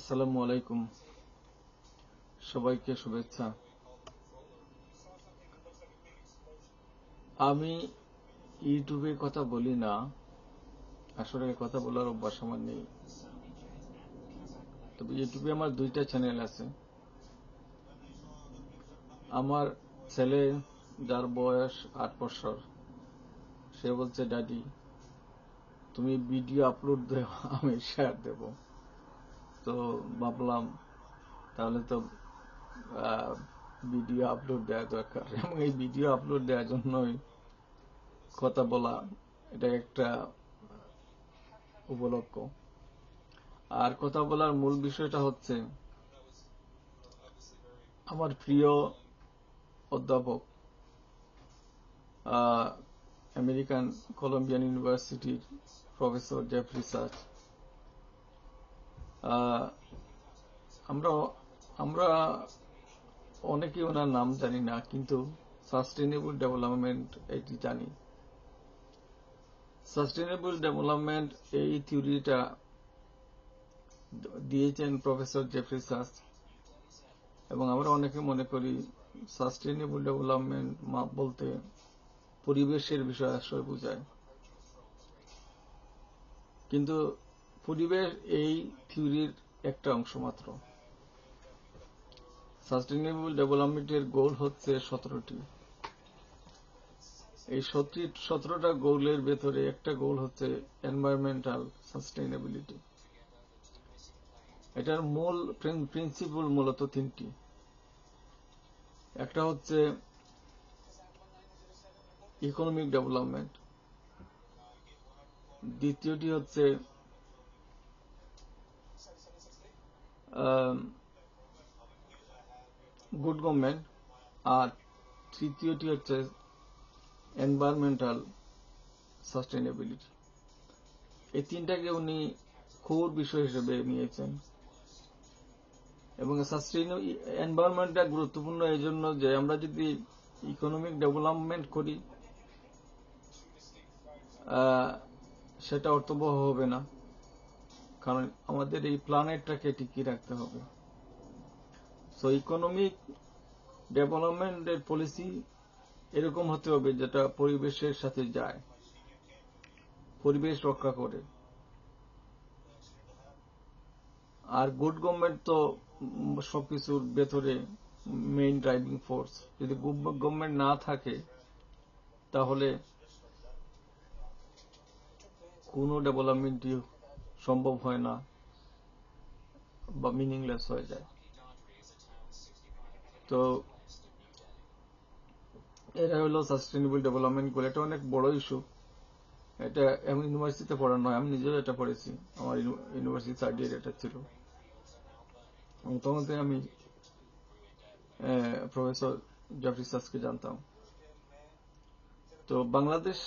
আসসালামু আলাইকুম। সবাইকে শুভেচ্ছা। আমি ইউটিউবে কথা বলি না। আসলে কথা বলার অভ্যাস আমার নেই। তবে ইউটিউবে আমার দুইটা চ্যানেল আছে। আমার ছেলে যার বয়স আট বছর, সে বলছে ড্যাডি তুমি ভিডিও আপলোড দেও, আমি শেয়ার দেব। তো ভাবলাম, তাহলে তো ভিডিও আপলোড দেওয়া দরকার। এবং এই ভিডিও আপলোড দেওয়ার জন্যই কথা বলা, এটা একটা উপলক্ষ। আর কথা বলার মূল বিষয়টা হচ্ছে, আমার প্রিয় অধ্যাপক আমেরিকান কলম্বিয়ান ইউনিভার্সিটির প্রফেসর জেফরি সাচ আমরা আমরা অনেকে ওনার নাম জানি না, কিন্তু সাস্টেনেবল ডেভেলপমেন্ট এটি জানি। সাস্টেনেবল ডেভেলপমেন্ট এই থিওরিটা দিয়েছেন প্রফেসর জেফরি সাস এবং আমরা অনেকে মনে করি সাস্টেনেবল ডেভেলপমেন্ট বলতে পরিবেশের বিষয় আশ্রয় বোঝায়। কিন্তু পরিবেশ এই থিওরির একটা অংশ মাত্র। সাস্টেনেবল ডেভেলপমেন্টের গোল হচ্ছে সতেরোটি। এই সতেরোটা গোলের ভেতরে একটা গোল হচ্ছে এনভায়রনমেন্টাল সাস্টেনেবিলিটি এটার মূল প্রিন্সিপল মূলত তিনটি। একটা হচ্ছে ইকোনমিক ডেভেলপমেন্ট দ্বিতীয়টি হচ্ছে গুড গভর্নমেন্ট আর তৃতীয়টি হচ্ছে এনভায়রনমেন্টাল সাস্টেনেবিলিটি এই তিনটাকে উনি খুব বিষয় হিসেবে নিয়েছেন। এবং এনভায়রনমেন্টটা গুরুত্বপূর্ণ এই জন্য যে আমরা যদি ইকোনমিক ডেভেলপমেন্ট করি সেটা অর্থবহ হবে না। কারণ আমাদের এই প্ল্যানেটটাকে টিকিয়ে রাখতে হবে। সো ইকোনমিক ডেভেলপমেন্টের পলিসি এরকম হতে হবে যেটা পরিবেশের সাথে যায়, পরিবেশ রক্ষা করে। আর গুড গভর্নমেন্ট তো সবকিছুর ভেতরে মেইন ড্রাইভিং ফোর্স যদি গুড গভর্নমেন্ট না থাকে, তাহলে কোনো ডেভেলপমেন্টই সম্ভব হয় না বা মিনিংলেস হয়ে যায়। তো এটা হলো সাস্টেনেবল ডেভেলপমেন্ট গোল এটা অনেক বড় ইস্যু এটা এমন ইউনিভার্সিটিতে পড়ানো হয় আমি নিজেও এটা পড়েছি, আমার ইউনিভার্সিটি থার্ড ইয়ার এটা ছিল। তখন আমি প্রফেসর জেফরি সাসকে জানতাম। তো বাংলাদেশ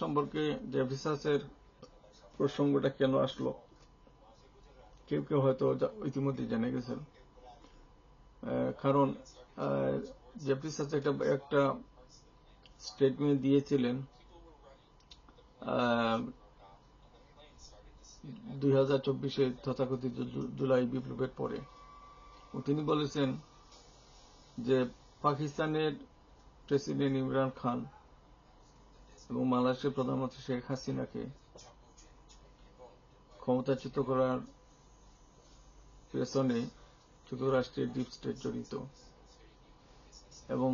সম্পর্কে জেফরি সাসের প্রসঙ্গটা কেন আসলো? কেউ কেউ হয়তো ইতিমধ্যে জেনে গেছেন। কারণ একটা স্টেটমেন্ট দিয়েছিলেন দুই হাজার চব্বিশে তথাকথিত জুলাই বিপ্লবের পরে। তিনি বলেছেন যে পাকিস্তানের প্রেসিডেন্ট ইমরান খান এবং বাংলাদেশের প্রধানমন্ত্রী শেখ হাসিনাকে ক্ষমতাচ্যুত করার পেছনে যুক্তরাষ্ট্রের ডিপ স্টেট জড়িত। এবং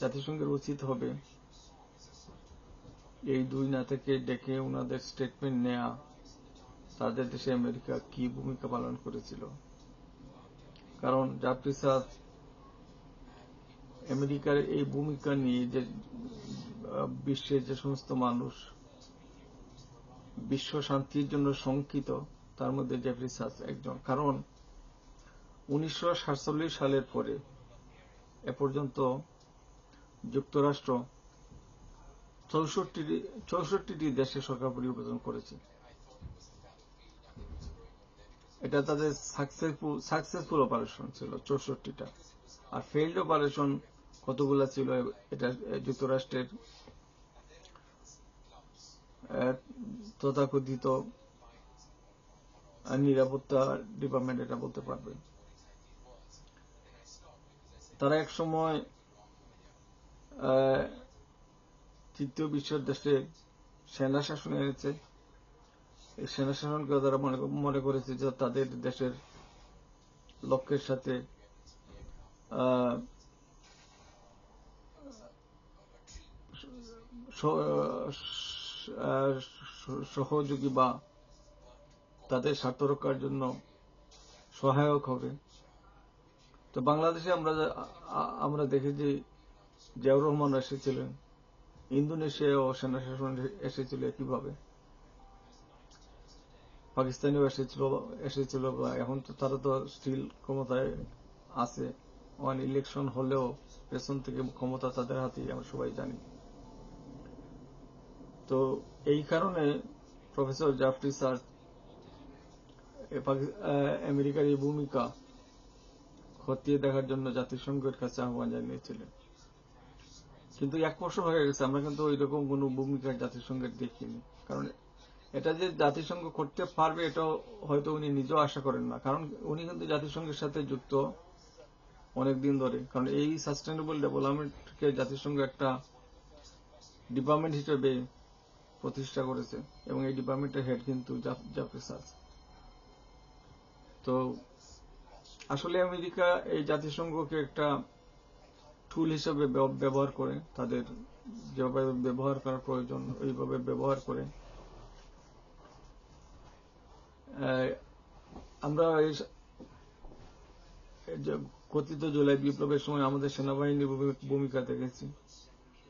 জাতিসংঘের উচিত হবে এই দুই নেতাকে ডেকে ওনাদের স্টেটমেন্ট নেয়া। তাদের দেশে আমেরিকা কি ভূমিকা পালন করেছিল? কারণ জাপ্রিসাদ আমেরিকার এই ভূমিকা নিয়ে যে বিশ্বের যে সমস্ত মানুষ বিশ্ব শান্তির জন্য শঙ্কিত, তার মধ্যে জেফরি সাস একজন। কারণ উনিশশো সাতচল্লিশ সালের পরে এ পর্যন্ত যুক্তরাষ্ট্র চৌষট্টি চৌষট্টিটি দেশে সরকার পরিবর্তন করেছে। এটা তাদের সাকসেসফুল সাকসেসফুল অপারেশন ছিল চৌষট্টিটা। আর ফেইল্ড অপারেশন কতগুলা ছিল, এটা যুক্তরাষ্ট্রের তথাকথিত নিরাপত্তা ডিপার্টমেন্ট এটা বলতে পারবে। তারা এক সময় তৃতীয় বিশ্বের দেশে সেনা শাসন এনেছে। এই সেনা শাসনকে তারা মনে করেছে যে তাদের দেশের লক্ষ্যের সাথে সহযোগী বা তাদের স্বার্থ রক্ষার জন্য সহায়ক হবে। তো বাংলাদেশে আমরা আমরা দেখেছি জিয়াউর রহমান এসেছিলেন। ইন্দোনেশিয়াও সেনা শাসন এসেছিল কীভাবে পাকিস্তানিও এসেছিল এসেছিল বা এখন তো তারা তো স্টিল ক্ষমতায় আছে। ওয়ান ইলেকশন হলেও পেছন থেকে ক্ষমতা তাদের হাতেই, আমরা সবাই জানি। তো এই কারণে প্রফেসর জাফরি স্যার আমেরিকার এই ভূমিকা খতিয়ে দেখার জন্য জাতিসংঘের কাছে আহ্বান জানিয়েছিলেন। কিন্তু এক বছর হয়ে গেছে, আমরা কিন্তু ওই রকম কোন ভূমিকা জাতিসংঘের দেখিনি। কারণ এটা যে জাতিসংঘ করতে পারবে এটা হয়তো উনি নিজেও আশা করেন না। কারণ উনি কিন্তু জাতিসংঘের সাথে যুক্ত অনেকদিন ধরে। কারণ এই সাস্টেনেবল ডেভেলপমেন্টকে জাতিসংঘ একটা ডিপার্টমেন্ট হিসেবে প্রতিষ্ঠা করেছে এবং এই ডিপার্টমেন্টের হেড কিন্তু জাফরিস আছে তো আসলে আমেরিকা এই জাতিসংঘকে একটা টুল হিসেবে ব্যবহার করে, তাদের যেভাবে ব্যবহার করার প্রয়োজন ওইভাবে ব্যবহার করে। আমরা কথিত জুলাই বিপ্লবের সময় আমাদের সেনাবাহিনীর ভূমিকা দেখেছি।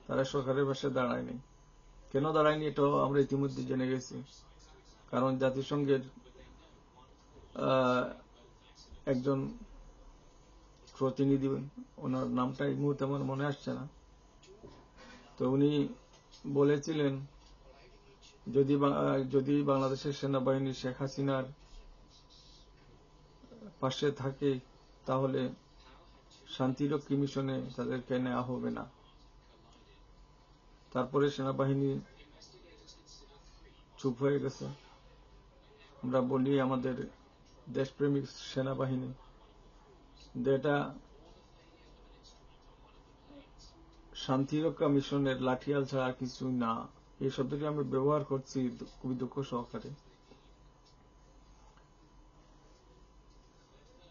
তারা সরকারের পাশে দাঁড়ায়নি। কেন দাঁড়ায়নি এটাও আমরা ইতিমধ্যে জেনে গেছি। কারণ জাতিসংঘের একজন প্রতিনিধি, ওনার নামটা এই মুহূর্তে আমার মনে আসছে না। তো উনি বলেছিলেন, যদি যদি বাংলাদেশের সেনাবাহিনী শেখ হাসিনার পাশে থাকে, তাহলে শান্তিরক্ষী মিশনে তাদেরকে নেওয়া হবে না। তারপরে সেনাবাহিনী চুপ হয়ে গেছে। আমরা বলি আমাদের দেশপ্রেমিক সেনাবাহিনী যেটা শান্তিরক্ষা মিশনের লাঠিয়াল ছাড়া কিছু না। এই শব্দটি আমরা ব্যবহার করছি খুবই দুঃখ সহকারে।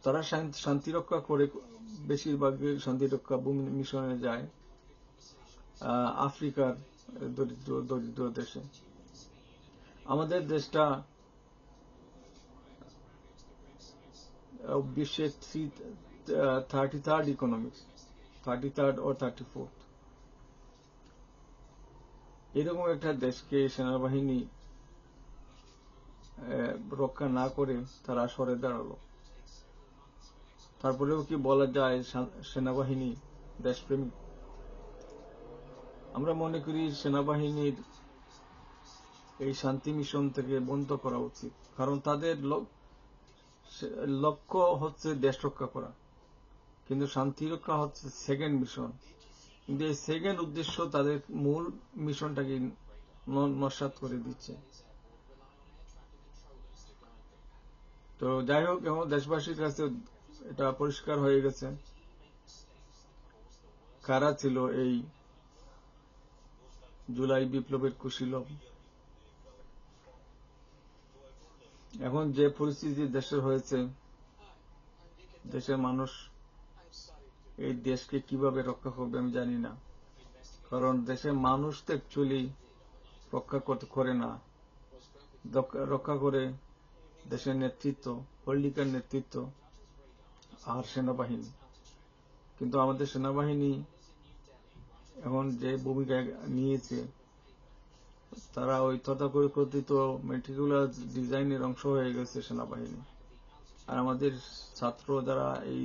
তারা শান্তিরক্ষা করে বেশিরভাগ শান্তিরক্ষা মিশনে যায়। আফ্রিকার দরিদ্র দরিদ্র দেশে। আমাদের দেশটা বিশ্বের three thirty third economics thirty third ও থার্টি ফোর্থ এরকম একটা দেশকে সেনাবাহিনী রক্ষা না করে তারা সরে দাঁড়াল। তারপরেও কি বলা যায় সেনাবাহিনী দেশপ্রেমিক? আমরা মনে করি সেনাবাহিনীর এই শান্তি মিশন থেকে বন্ধ করা উচিত। কারণ তাদের লক্ষ্য হচ্ছে দেশ রক্ষা করা। কিন্তু শান্তি রক্ষা হচ্ছে সেকেন্ড মিশন কিন্তু এই সেকেন্ড উদ্দেশ্য তাদের মূল মিশনটাকে নস্বাত করে দিচ্ছে। তো যাই হোক এবং দেশবাসীর কাছে এটা পরিষ্কার হয়ে গেছে। কারা ছিল এই জুলাই বিপ্লবের কুশীলভ এখন যে পরিস্থিতি দেশের হয়েছে, দেশের মানুষ এই দেশকে কীভাবে রক্ষা করবে আমি জানি না। কারণ দেশের মানুষ তো অ্যাকচুয়ালি রক্ষা করতে করে না। রক্ষা করে দেশের নেতৃত্ব পল্লিকার নেতৃত্ব আর সেনাবাহিনী। কিন্তু আমাদের সেনাবাহিনী এখন যে ভূমিকা নিয়েছে, তারা ওই তথাকথিত মেট্রিকুলার ডিজাইনের অংশ হয়ে গেছে সেনাবাহিনী। আর আমাদের ছাত্র যারা এই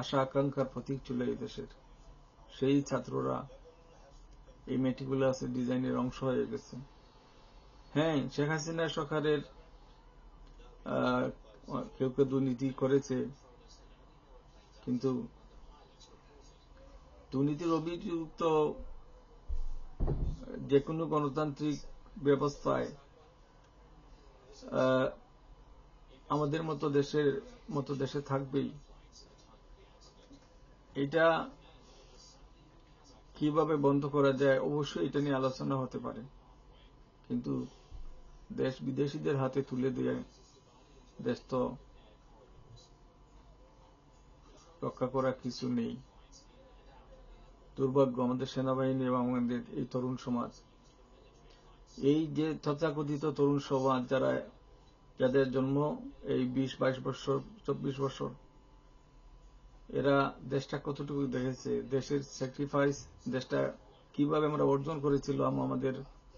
আশা আকাঙ্ক্ষার প্রতীক ছিল এই দেশের, সেই ছাত্ররা এই মেট্রিকুলাস ডিজাইনের অংশ হয়ে গেছে। হ্যাঁ শেখ হাসিনা সরকারের কেউ কেউ দুর্নীতি করেছে, কিন্তু দুর্নীতির অভিযুক্ত যে কোনো গণতান্ত্রিক ব্যবস্থায় আমাদের মতো দেশের, মতো দেশে থাকবেই। এটা কীভাবে বন্ধ করা যায় অবশ্যই এটা নিয়ে আলোচনা হতে পারে। কিন্তু দেশ বিদেশিদের হাতে তুলে দিয়ে দেশ তো রক্ষা করার কিছু নেই। দুর্ভাগ্য আমাদের সেনাবাহিনী এবং আমাদের এই তরুণ সমাজ। এই যে তথাকথিত তরুণ সমাজ যারা, যাদের জন্ম এই বিশ, বাইশ বছর চব্বিশ বছর এরা দেশটা কতটুকু দেখেছে? দেশের স্যাক্রিফাইস দেশটা কীভাবে আমরা অর্জন করেছিলাম আমাদের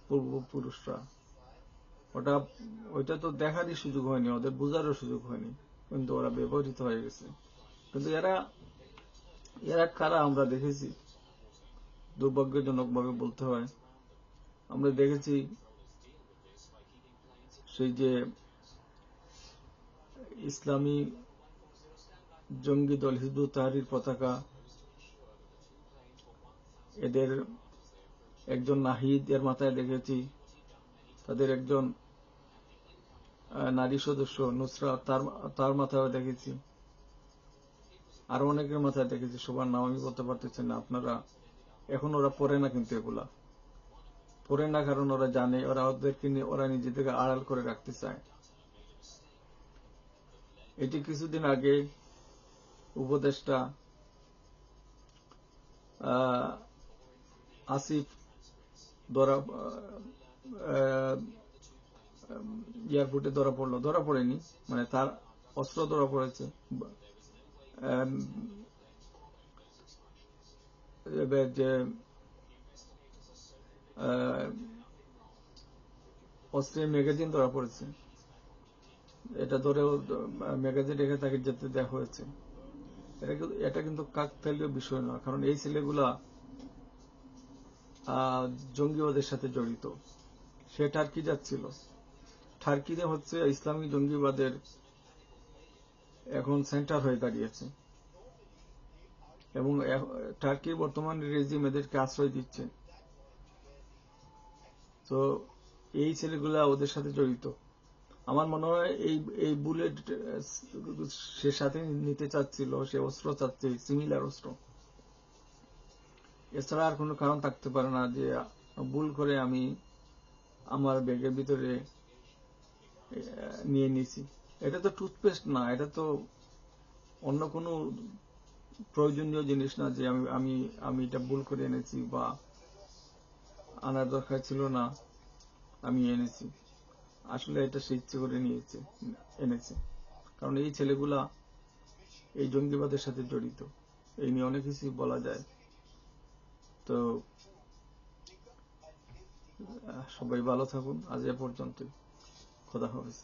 পূর্বপুরুষরা। ওটা, ওইটা তো দেখারই সুযোগ হয়নি, ওদের বোঝারও সুযোগ হয়নি, কিন্তু ওরা ব্যবহৃত হয়ে গেছে। কিন্তু এরা এরা কারা আমরা দেখেছি? দুর্ভাগ্যজনক ভাবে বলতে হয়। আমরা দেখেছি সেই যে ইসলামী জঙ্গি দল হিজবুত তাহারির পতাকা, এদের একজন নাহিদ এর মাথায় দেখেছি, তাদের একজন নারী সদস্য নুসরা, তার তার মাথায় দেখেছি। আরও অনেকের মাথায় দেখেছি, সবার নাম আমি বলতে পারতেছি না, আপনারা এখন ওরা পড়ে না কিন্তু এগুলা। পড়ে না কারণ ওরা জানে, ওরা ওদেরকে নিয়ে ওরা নিজেদেরকে আড়াল করে রাখতে চায়। এটি কিছুদিন আগে উপদেষ্টা আসিফ ধরা এয়ারপোর্টে ধরা পড়ল। ধরা পড়েনি মানে তার অস্ত্র ধরা পড়েছে। যে অস্ট্রেলিয়ান ম্যাগাজিন ধরা পড়েছে। এটা ধরেও ম্যাগাজিন রেখে তাকে যেতে দেওয়া হয়েছে। এটা কিন্তু কাকতালীয় বিষয় নয় কারণ এই ছেলেগুলা জঙ্গিবাদের সাথে জড়িত। সে টার্কি যাচ্ছিল। টার্কিতে হচ্ছে ইসলামী জঙ্গিবাদের এখন সেন্টার হয়ে দাঁড়িয়েছে। এবং টার্কির বর্তমান রেজিম এদেরকে আশ্রয় দিচ্ছে। তো, এই ছেলেগুলা ওদের সাথে জড়িত। আমার মনে হয় এই এই বুলেট সে সাথে নিতে চাচ্ছিল, সে অস্ত্র চাচ্ছে সিমিলার অস্ত্র। এছাড়া আর কোনো কারণ থাকতে পারে না যে, ভুল করে আমি আমার ব্যাগের ভিতরে নিয়ে নিয়েছি। এটা তো টুথপেস্ট না, এটা তো অন্য কোনো প্রয়োজনীয় জিনিস না যে আমি আমি আমি এটা ভুল করে এনেছি বা আনার দরকার ছিল না, আমি এনেছি। আসলে এটা সে ইচ্ছে করে নিয়েছে, এনেছে। কারণ এই ছেলেগুলা এই জঙ্গিবাদের সাথে জড়িত। এই নিয়ে অনেক কিছু বলা যায়। তো সবাই ভালো থাকুন। আজ এ পর্যন্ত খোদা হাফিজ।